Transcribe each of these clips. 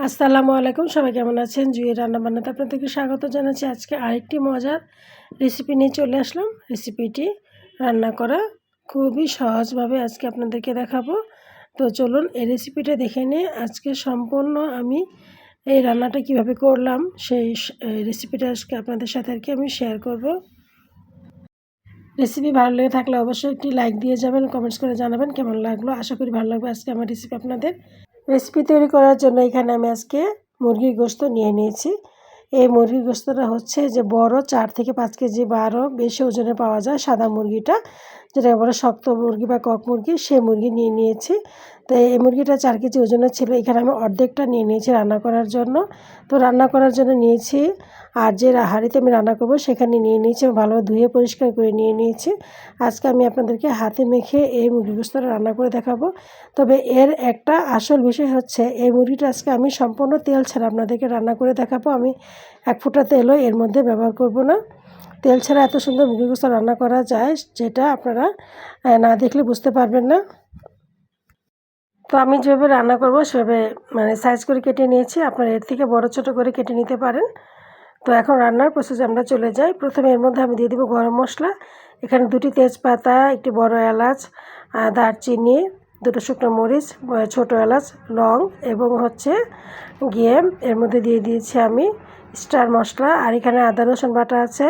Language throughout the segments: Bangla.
আসসালামু আলাইকুম, সবাই কেমন আছেন? জুয়ে রান্না বান্নাতে আপনাদেরকে স্বাগত জানাচ্ছি। আজকে আরেকটি মজার রেসিপি নিয়ে চলে আসলাম। রেসিপিটি রান্না করা খুবই সহজভাবে আজকে আপনাদেরকে দেখাবো। তো চলুন, এই রেসিপিটা দেখে নিয়ে আজকে সম্পূর্ণ আমি এই রান্নাটা কীভাবে করলাম, সেই রেসিপিটা আজকে আপনাদের সাথে আর কি আমি শেয়ার করব। রেসিপি ভালো লেগে থাকলে অবশ্যই একটি লাইক দিয়ে যাবেন কমেন্টস করে জানাবেন কেমন লাগল। আশা করি ভালো লাগবে আজকে আমার রেসিপি আপনাদের। রেসিপি তৈরি করার জন্য এখানে আমি আজকে মুরগির গোস্ত নিয়ে নিয়েছি। এই মুরগির গোস্তটা হচ্ছে যে বড় চার থেকে পাঁচ কেজি বারো বেশি ওজনে পাওয়া যায় সাদা মুরগিটা। যেটা বড় শক্ত মুরগি বা কক মুরগি সেই মুরগি নিয়ে নিয়েছি। তো এই মুরগিটা চার কেজি ওজনের ছিল, এখানে আমি অর্ধেকটা নিয়ে নিয়েছি রান্না করার জন্য। তো রান্না করার জন্য নিয়েছি, আর যে হাঁড়িতে আমি রান্না করব সেখানে নিয়ে নিয়েছি ভালোভাবে ধুয়ে পরিষ্কার করে নিয়ে নিয়েছি। আজকে আমি আপনাদেরকে হাতে মেখে এই মুরগি গোস্তটা রান্না করে দেখাবো। তবে এর একটা আসল বিষয় হচ্ছে, এই মুরগিটা আজকে আমি সম্পূর্ণ তেল ছাড়া আপনাদেরকে রান্না করে দেখাবো। আমি এক ফুটা তেলও এর মধ্যে ব্যবহার করব না। তেল ছাড়া এত সুন্দর মুরগি গোস্ত রান্না করা যায় যেটা আপনারা না দেখলে বুঝতে পারবেন না। তো আমি যেভাবে রান্না করব সেভাবে মানে সাইজ করে কেটে নিয়েছি। আপনারা এর থেকে বড় ছোট করে কেটে নিতে পারেন। তো এখন রান্নার প্রসেসে আমরা চলে যাই। প্রথমে এর মধ্যে আমি দিয়ে দেবো গরম মশলা। এখানে দুটি তেজপাতা, একটি বড় এলাচ দারচিনি, দুটো শুকনো মরিচ ছোটো এলাচ, লং এবং হচ্ছে গিয়ে এর মধ্যে দিয়ে দিয়েছি আমি স্টার মশলা। আর এখানে আদা, রসুন বাটা আছে।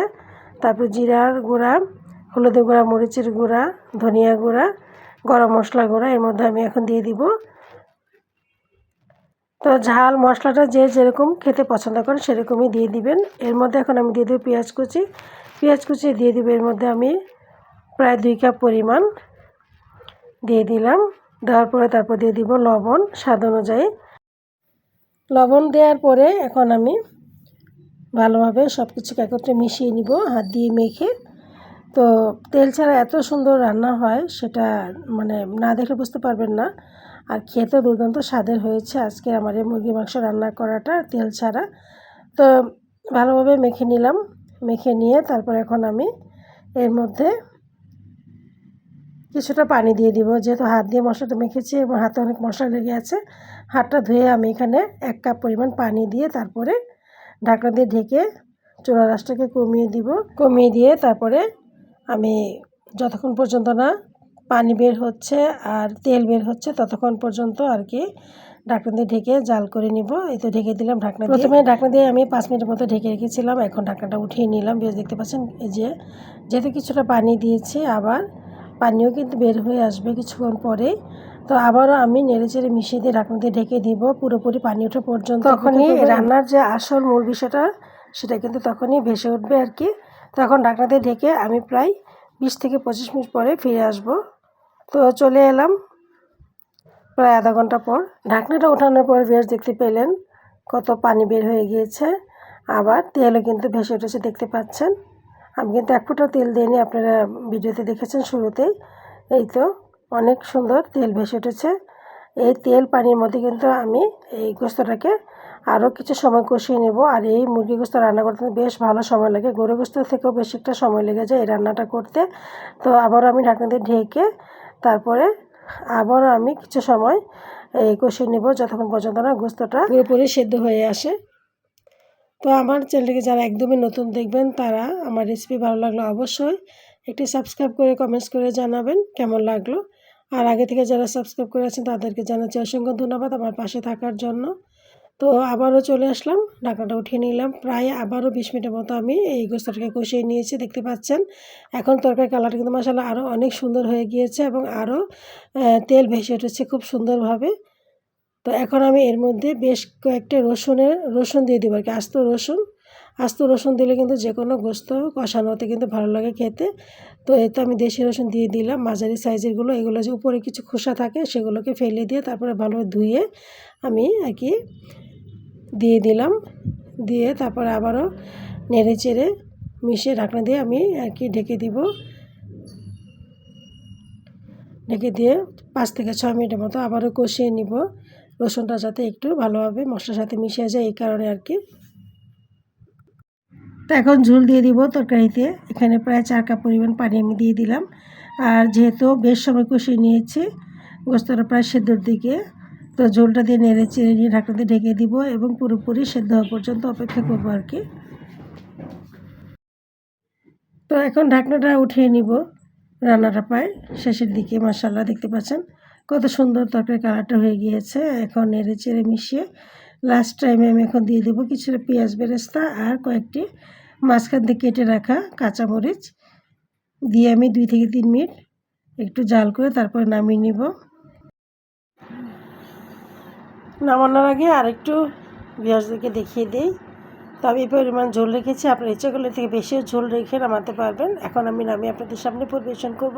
তারপর জিরার গুঁড়া, হলুদের গুঁড়া, মরিচের গুঁড়া, ধনিয়া গুঁড়া, গরম মশলা গুঁড়া, এর মধ্যে আমি এখন দিয়ে দিব। তো ঝাল মশলাটা যে যেরকম খেতে পছন্দ করেন সেরকমই দিয়ে দিবেন। এর মধ্যে এখন আমি দিয়ে দেবো পেঁয়াজ কুচি। পেঁয়াজ কুচি দিয়ে দিব, এর মধ্যে আমি প্রায় দুই কাপ পরিমাণ দিয়ে দিলাম। দেওয়ার পরে তারপর দিয়ে দিব লবণ, স্বাদ অনুযায়ী। লবণ দেওয়ার পরে এখন আমি ভালোভাবে সব কিছুকে একত্রে মিশিয়ে নিব, হাত দিয়ে মেখে। তো তেল ছাড়া এত সুন্দর রান্না হয়, সেটা মানে না দেখে বুঝতে পারবেন না। আর খেতে দুর্দান্ত স্বাদের হয়েছে আজকে আমার এই মুরগি মাংস রান্না করাটা তেল ছাড়া। তো ভালোভাবে মেখে নিলাম, মেখে নিয়ে তারপর এখন আমি এর মধ্যে কিছুটা পানি দিয়ে দিব। যেহেতু হাত দিয়ে মশলাটা মেখেছি এবং হাতে অনেক মশলা লেগে আছে, হাতটা ধুয়ে আমি এখানে এক কাপ পরিমাণ পানি দিয়ে তারপরে ঢাকনা দিয়ে ঢেকে চোলা রাসটাকে কমিয়ে দিব। কমিয়ে দিয়ে তারপরে আমি যতক্ষণ পর্যন্ত না পানি বের হচ্ছে আর তেল বের হচ্ছে ততক্ষণ পর্যন্ত আর কি ঢাকনা দিয়ে ঢেকে জাল করে নিব। এই তো ঢেকে দিলাম ঢাকনা প্রথমে ঢাকনা দিয়ে আমি পাঁচ মিনিটের মতো ঢেকে রেখেছিলাম। এখন ঢাকনাটা উঠিয়ে নিলাম। বেশ দেখতে পাচ্ছেন এই যে, যেহেতু কিছুটা পানি দিয়েছি, আবার পানিও কিন্তু বের হয়ে আসবে কিছুক্ষণ পরে তো আবারও আমি নেড়ে চেড়ে মিশিয়ে দিয়ে ঢাকনা দিয়ে ঢেকে দিব পুরোপুরি পানি ওঠা পর্যন্ত। তখনই রান্নার যে আসল মূল বিষয়টা সেটা কিন্তু তখনই ভেসে উঠবে আর কি। তখন ঢাকনা দিয়ে ঢেকে আমি প্রায় বিশ থেকে পঁচিশ মিনিট পরে ফিরে আসব। তো চলে এলাম প্রায় আধা ঘণ্টা পর। ঢাকনাটা ওঠানোর পর বেশ দেখতে পেলেন কত পানি বের হয়ে গিয়েছে। আবার তেলও কিন্তু ভেসে উঠেছে দেখতে পাচ্ছেন। আমি কিন্তু এক ফুটো তেল দিইনি আপনারা ভিডিওতে দেখেছেন শুরুতেই। এই তো অনেক সুন্দর তেল ভেসে উঠেছে। এই তেল পানির মধ্যে কিন্তু আমি এই গোস্তটাকে আরও কিছু সময় কষিয়ে নেব। আর এই মুরগি গোস্ত রান্না করতে বেশ ভালো সময় লাগে। গরু গোস্ত থেকেও বেশি একটা সময় লেগে যায় এই রান্নাটা করতে। তো আবারও আমি ঢাকনা দিয়ে ঢেকে তারপরে আবারও আমি কিছু সময় এই কষিয়ে নেব যতক্ষণ পর্যন্ত না গোস্তটা পুরোপুরি সেদ্ধ হয়ে আসে। তো আমার চ্যানেলটিকে যারা একদমই নতুন দেখবেন, তারা আমার রেসিপি ভালো লাগল অবশ্যই একটি সাবস্ক্রাইব করে কমেন্টস করে জানাবেন। কেমন লাগল? আর আগে থেকে যারা সাবস্ক্রাইব করে আছেন, তাদেরকে জানাচ্ছি অসংখ্য ধন্যবাদ আমার পাশে থাকার জন্য। তো আবারও চলে আসলাম, ঢাকাটা উঠিয়ে নিলাম। প্রায় আবারও বিশ মিনিটের মতো আমি এই গোস্তটাকে কষিয়ে নিয়েছি, দেখতে পাচ্ছেন। এখন তরকারি কালারটা কিন্তু মশালা আরও অনেক সুন্দর হয়ে গিয়েছে এবং আরও তেল ভেসে উঠেছে খুব সুন্দরভাবে। তো এখন আমি এর মধ্যে বেশ কয়েকটা রসুনের, রসুন দিয়ে দেবো আর কি, আস্ত রসুন। আস্ত রসুন দিলে কিন্তু যে কোনো গোস্ত কষানোতে কিন্তু ভালো লাগে খেতে। তো এতে আমি দেশি রসুন দিয়ে দিলাম, মাঝারি সাইজেরগুলো এগুলো যে উপরে কিছু খোসা থাকে সেগুলোকে ফেলে দিয়ে তারপরে ভালো ধুয়ে আমি আর কি দিয়ে দিলাম। দিয়ে তারপরে আবারও নেড়ে চেড়ে মিশিয়ে ঢাকনা দিয়ে আমি আর কি ঢেকে দিব। ঢেকে দিয়ে পাঁচ থেকে ছ মিনিটের মতো আবারও কষিয়ে নিব। রসুনটা যাতে একটু ভালোভাবে মশলার সাথে মিশে যায় এই কারণে আর কি। তো এখন ঝুল দিয়ে দিব তরকারিতে। এখানে প্রায় চার কাপ পরিমাণ পানি আমি দিয়ে দিলাম। আর যেহেতু বেশ সময় কষিয়ে নিয়েছি, গোস্তটা প্রায় সেদ্ধর দিকে, তো ঝোলটা দিয়ে নেড়ে চেড়ে নিয়ে ঢাকনা দিয়ে ঢেকে দিব এবং পুরোপুরি সেদ্ধ হওয়া পর্যন্ত অপেক্ষা করব আর কি। তো এখন ঢাকনাটা উঠিয়ে নিব রান্নাটা প্রায় শেষের দিকে মাসাল্লাহ দেখতে পাচ্ছেন। কত সুন্দর তরকারি কালারটা হয়ে গিয়েছে। এখন নেড়ে চেড়ে মিশিয়ে লাস্ট টাইমে আমি এখন দিয়ে দেবো কিছুটা পেঁয়াজ বেরেস্তা আর কয়েকটি মাঝখান দিয়ে কেটে রাখা কাঁচামরিচ। দিয়ে আমি দুই থেকে তিন মিনিট একটু জাল করে তারপরে নামিয়ে নিব। নামানোর আগে আর একটু পেঁয়াজদেরকে দেখিয়ে দিই। তো আমি এই পরিমাণ ঝোল রেখেছি। আপনার ইচ্ছে করলে থেকে বেশিও ঝোল রেখে নামাতে পারবেন। এখন আমি নামিয়ে আপনাদের সামনে পরিবেশন করব।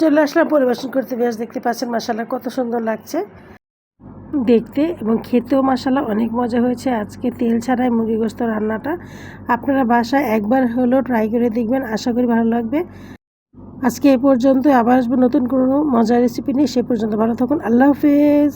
চলে আসলাম পরিবেশন করতে। বেশ দেখতে পাচ্ছেন মশালা কত সুন্দর লাগছে। দেখতে এবং খেতেও মশালা অনেক মজা হয়েছে। আজকে তেল ছাড়াই মুরগি গোস্ত রান্নাটা। আপনারা বাসায় একবার হলেও ট্রাই করে দেখবেন, আশা করি ভালো লাগবে। আজকে এ পর্যন্ত আবার আসব নতুন কোনো মজার রেসিপি নিয়ে, সে পর্যন্ত ভালো থাকুন। আল্লাহ হাফেজ।